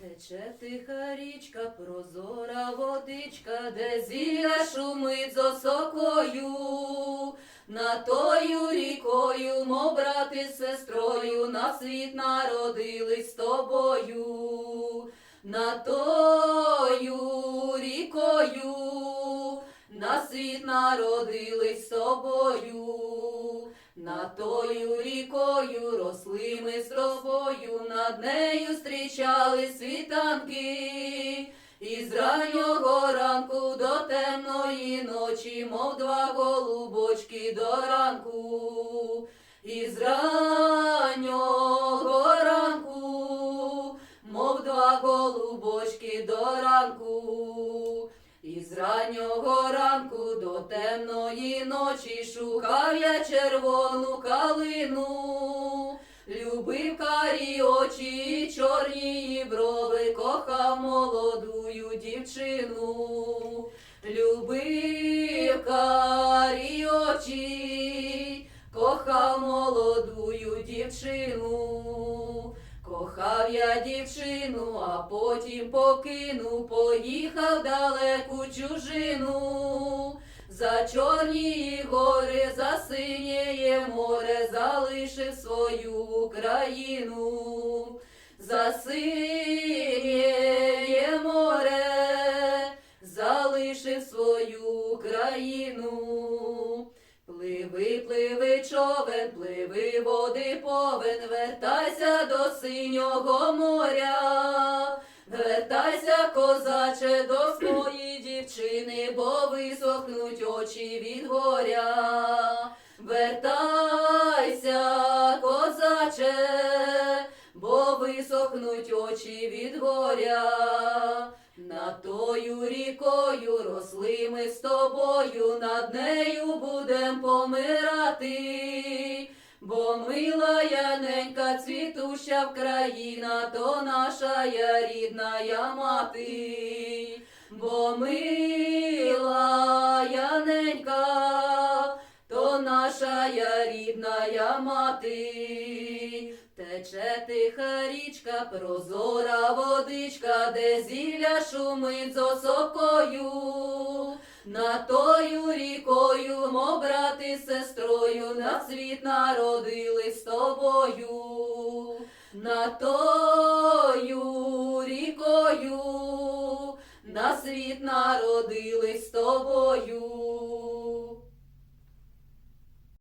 Тече тиха річка, прозора водичка, де зілля шумить з осокою. На тою рікою, мов брати з сестрою, на світ народились з тобою. На тою рікою, на світ народились з тобою. На тою рікою росли ми з тобою, над нею зустрічали світанки. І з раннього ранку до темної ночі, мов два голубочки до ранку. І з раннього ранку, мов два голубочки до ранку. І з раннього ранку до темної ночі шукав я червону калину, любив карі очі, і чорні її брови, кохав молодую дівчину, любив карі очі, кохав молодую дівчину. Кохав я дівчину, а потім покинув, поїхав далеку чужину. За чорні гори, за синє море залишив свою країну. За синє море залишив свою країну. Пливи, пливи, човен, пливи, води повен, вертайся до синього моря, вертайся, козаче, до своєї дівчини, бо висохнуть очі від горя. Вертайся, козаче, бо висохнуть очі від горя. Над тою рікою росли ми з тобою, над нею будем помирати. Бо мила яненька, цвітуща Вкраїна, то наша я рідна я мати. Бо мила яненька, то наша я рідна я мати. Тече тиха річка, прозора водичка, де зілля шумить з осокою. На тою рікою, мов брати сестрою, на світ народились з тобою. На тою рікою, на світ народились з тобою.